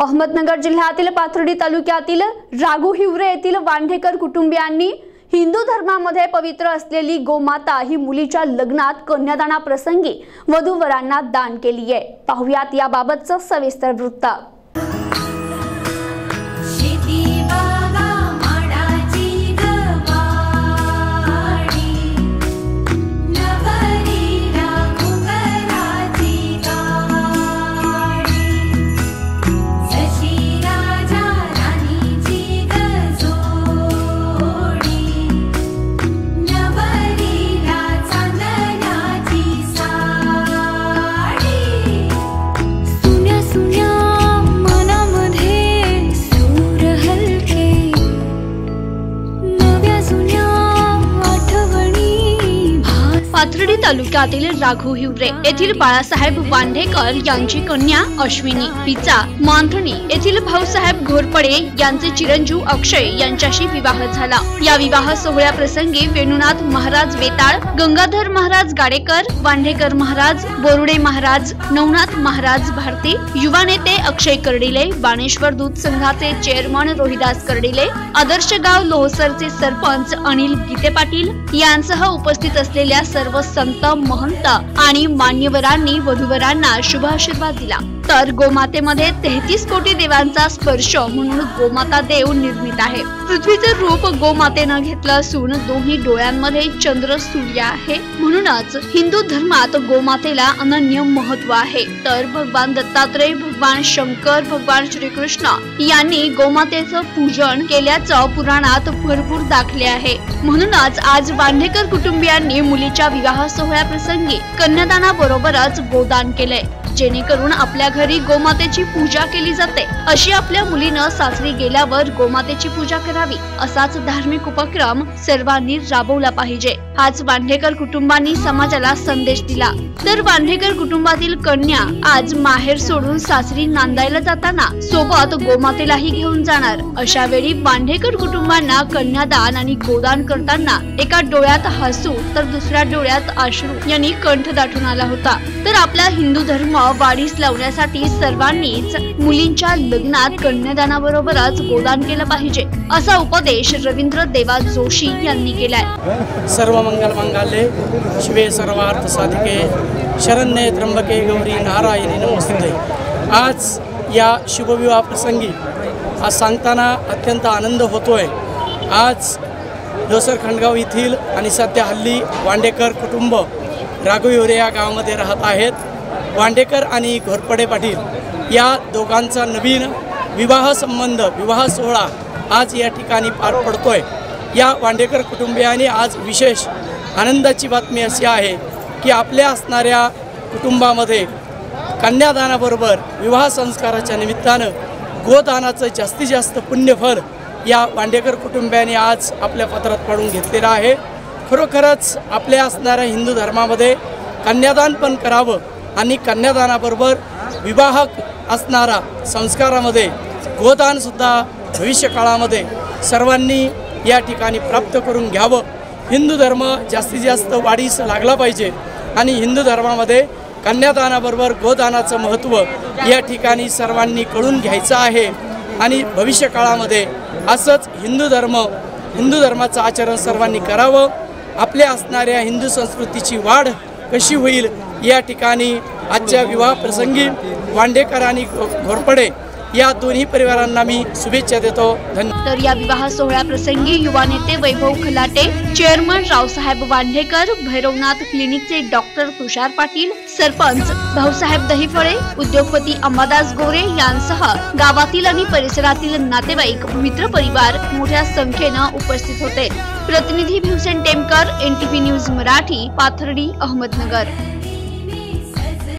अहमदनगर जिल्ह्यातील पाथर्डी तालुक्यातील राघू हिवरे येथील वांढेकर कुटुंबियांनी हिंदू धर्मामध्ये पवित्र असलेली गोमाता ही मुलीच्या लग्नात कन्यादानाप्रसंगी वधूवरांना दान केली आहे पाहुयात याबाबतचं सविस्तर वृत्त. पाथर्डी तालुक्यातील राघू हिवरे येथील बाळासाहेब वांढेकर यांची कन्या अश्विनी पिचा मांथणी येथील भाऊसाहेब घोरपडे यांचे चिरंजीव अक्षय यांच्याशी विवाह झाला. या विवाह सोहळ्याप्रसंगी वेणुनाथ महाराज वेताळ गंगाधर महाराज गाडेकर वांढेकर महाराज बोरुडे महाराज नवनाथ महाराज भारती युवा नेते अक्षय कर्डिले बाणेश्वर दूध संघाचे चेअरमन रोहिदास कर्डिले आदर्श गाव लोहसरचे सरपंच अनिल गीते पाटील यांसह उपस्थित असलेल्या सर्व संत महंत आणि मान्यवरांनी वधूवरांना शुभ आशीर्वाद दिला. तर गोमातेमध्ये तेहतीस कोटी देवांचा स्पर्श म्हणून गोमाता देव निर्मित आहे. पृथ्वीचं रूप गोमातेनं घेतलं असून दोन्ही डोळ्यांमध्ये चंद्र सूर्य आहे. म्हणूनच हिंदू धर्मात गोमातेला अनन्य महत्त्व आहे. तर भगवान दत्तात्रय भगवान शंकर भगवान श्रीकृष्ण यांनी गोमातेचं पूजन केल्याचं पुराणात भरपूर दाखले आहे. म्हणूनच आज बांधेकर कुटुंबियांनी मुलीच्या विवाह सोहळ्याप्रसंगी कन्यादानाबरोबरच गोदान केलंय जेणेकरून आपल्या घरी गोमातेची पूजा केली जाते. अशी आपल्या मुलीनं सासरी गेल्यावर गोमातेची पूजा करावी असाच धार्मिक उपक्रम सर्वांनी राबवला पाहिजे. आज वांढेकर कुटुंबांनी समाजाला संदेश दिला. तर वांढेकर कुटुंबातील कन्या आज माहेर सोडून सासरी नांदायला जाताना सोबत गोमातेलाही घेऊन जाणार. अशा वेळी वांढेकर कुटुंबांना कन्यादान आणि गोदान करताना एका डोळ्यात हसू तर दुसऱ्या डोळ्यात अश्रू यांनी कंठ दाटून आला होता. तर आपला हिंदू धर्म वाढीस लावण्यासाठी सर्वांनीच मुलींच्या लग्नात कन्यादानाबरोबरच गोदान केलं पाहिजे असा उपदेश रवींद्र देवा जोशी यांनी केलाय. सर्व मंगल मंगाले शिवे सर्वार्थ साधिके शरण्ये त्र्यंबके गौरी नारायणी नमस्ते. आज या शुभविवाह प्रसंगी आज सांगताना अत्यंत आनंद होतोय. आज लोसर खंडगाव येथील आणि सध्या हल्ली वांडेकर कुटुंब राघुयोरे या गावामध्ये राहत आहेत. वांडेकर आणि घोरपडे पाटील या दोघांचा नवीन विवाह संबंध विवाह सोहळा आज या ठिकाणी पार पडतोय. या वांडेकर कुटुंबियांनी आज विशेष आनंदाची बातमी अशी आहे की आपल्या असणाऱ्या कुटुंबामध्ये कन्यादानाबरोबर विवाह संस्काराच्या निमित्तानं गोदानाचं जास्तीत जास्त पुण्यफल या वांडेकर कुटुंबियांनी आज आपल्या पत्रात पाडून घेतलेलं आहे. खरोखरच आपल्या असणाऱ्या हिंदू धर्मामध्ये कन्यादान पण करावं आणि कन्यादानाबरोबर विवाहक असणारा संस्कारामध्ये गोदानसुद्धा भविष्यकाळामध्ये सर्वांनी या ठिकाणी प्राप्त करून घ्यावं. हिंदू धर्म जास्तीत जास्त वाढीस लागला पाहिजे आणि हिंदू धर्मामध्ये कन्यादानाबरोबर गोदानाचं महत्त्व या ठिकाणी सर्वांनी कळून घ्यायचं आहे. आणि भविष्य काळामध्ये असंच हिंदू धर्म हिंदू धर्माचं आचरण सर्वांनी करावं. आपल्या असणाऱ्या हिंदू संस्कृतीची वाढ कशी होईल या ठिकाणी आजच्या विवाह प्रसंगी वांडेकर आणि घोरपडे या दोन्ही परिवारांना मी शुभेच्छा देतो. धन्यवाद तर या विवाह सोहळ्याप्रसंगी युवा नेते वैभव खलाटे चेअरमन रावसाहेब वांढेकर भैरवनाथ क्लिनिकचे डॉक्टर तुषार पाटील सरपंच भाऊसाहेब दहिफळे उद्योगपती अंबादास गोरे यांसह गावातील आणि परिसरातील नातेवाईक मित्र परिवार मोठ्या संख्येनं उपस्थित होते. प्रतिनिधी भीमसेन टेमकर एनटीव्ही न्यूज मराठी पाथर्डी अहमदनगर.